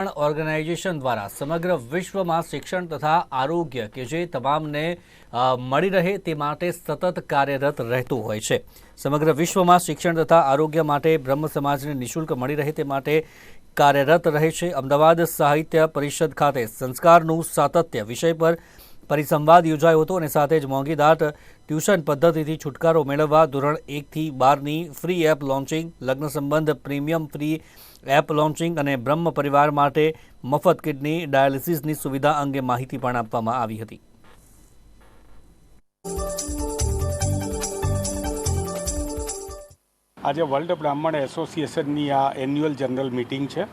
Organisation દ્વારા સમગ્ર વિશ્વમાં શિક્ષણ તથા આરોગ્ય કે જે તમામને મળી રહે તે માટે સતત કાર્યરત રહેતું હોય છે. સમગ્ર વિશ્વમાં શિક્ષણ તથા આરોગ્ય માટે બ્રહ્મ સમાજને નિઃશુલ્ક મળી રહે તે માટે કાર્યરત રહે છે. અમદાવાદ સાહિત્ય પરિષદ ખાતે સંસ્કારનું સાતત્ય વિષય પર પરિસંવાદ યોજાયો હતો અને સાથે જ મોંઘીદાટ ટ્યુશન પદ્ધતિથી છુટકારો મેળવવા ધોરણ એકથી બારની ફ્રી એપ લોન્ચિંગ, લગ્ન સંબંધ પ્રીમિયમ ફ્રી એપ લોન્ચિંગ અને બ્રહ્મ પરિવાર માટે મફત કિડની ડાયાલિસિસની સુવિધા અંગે માહિતી પણ આપવામાં આવી હતી. આજે વર્લ્ડ બ્રાહ્મણ એસોસિએશનની આ એન્યુઅલ જનરલ મિટિંગ છે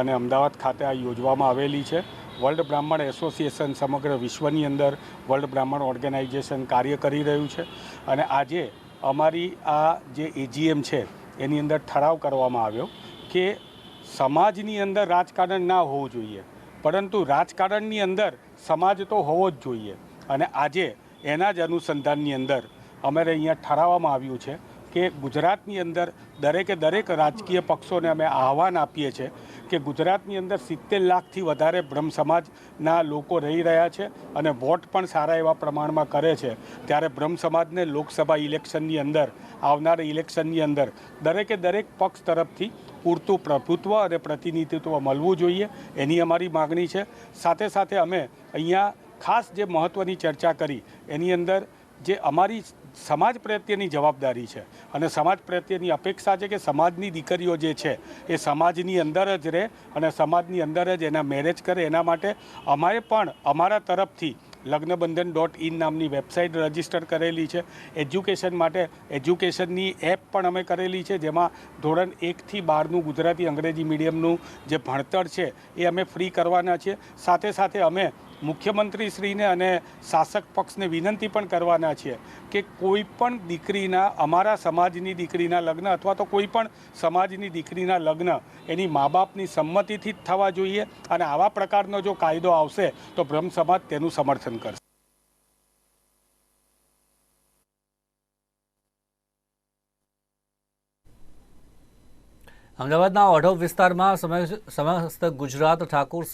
અને અમદાવાદ ખાતે આ યોજવામાં આવેલી છે. વર્લ્ડ બ્રાહ્મણ એસોસિએશન સમગ્ર વિશ્વની અંદર વર્લ્ડ બ્રાહ્મણ ઓર્ગેનાઇઝેશન કાર્ય કરી રહ્યું છે. અને આજે અમારી આ જે એજીએમ છે, એની અંદર ઠરાવ કરવામાં આવ્યો કે સમાજની અંદર રાજકારણ ના હોવું જોઈએ. પરંતુ રાજકારણની અંદર સમાજ તો હોવો જ જોઈએ. અને આજે એના જ અનુસંધાનની અંદર અમારે અહીંયા ઠરાવવામાં આવ્યું છે કે ગુજરાતની અંદર દરેકે દરેક રાજકીય પક્ષોને અમે આહવાન આપીએ છીએ કે ગુજરાતની અંદર સિત્તેર લાખથી વધારે બ્રહ્મ સમાજના લોકો રહી રહ્યા છે અને વોટ પણ સારા એવા પ્રમાણમાં કરે છે. ત્યારે બ્રહ્મ સમાજને લોકસભા ઇલેક્શનની અંદર, આવનાર ઇલેક્શનની અંદર દરેકે દરેક પક્ષ તરફથી પૂરતું પ્રભુત્વ અને પ્રતિનિધિત્વ મળવું જોઈએ એની અમારી માગણી છે. સાથે સાથે અમે અહીંયા ખાસ જે મહત્ત્વની ચર્ચા કરી એની અંદર જે અમારી સમાજ પ્રત્યેની જવાબદારી છે. અને સમાજ પ્રત્યેની અપેક્ષા છે કે સમાજની દીકરીઓ જે છે, એ સમાજની અંદર જ રહે અને સમાજની અંદર જ એના મેરેજ કરે. એના માટે અમારે પણ અમારા તરફથી લગ્નબંધન ડોટ ઇન નામની વેબસાઇટ રજિસ્ટર કરેલી છે. એજ્યુકેશન માટે એજ્યુકેશનની એપ પણ અમે કરેલી છે, જેમાં ધોરણ એકથી બારનું ગુજરાતી અંગ્રેજી મીડિયમનું જે ભણતર છે, એ અમે ફ્રી કરવાના છીએ. સાથે સાથે અમે મુખ્યમંત્રીશ્રીને અને શાસક પક્ષને વિનંતી પણ કરવાના છીએ કે કોઈ પણ દીકરીના, અમારા સમાજની દીકરીના લગ્ન અથવા તો કોઈ પણ સમાજની દીકરીના લગ્ન એની મા બાપની સંમતિથી જ થવા જોઈએ અને આવા પ્રકારનો જો કાયદો આવશે તો બ્રહ્મ સમાજ તેનું સમર્થન કરશે. અમદાવાદના ઓઢવ વિસ્તારમાં સમસ્ત ગુજરાત ઠાકોર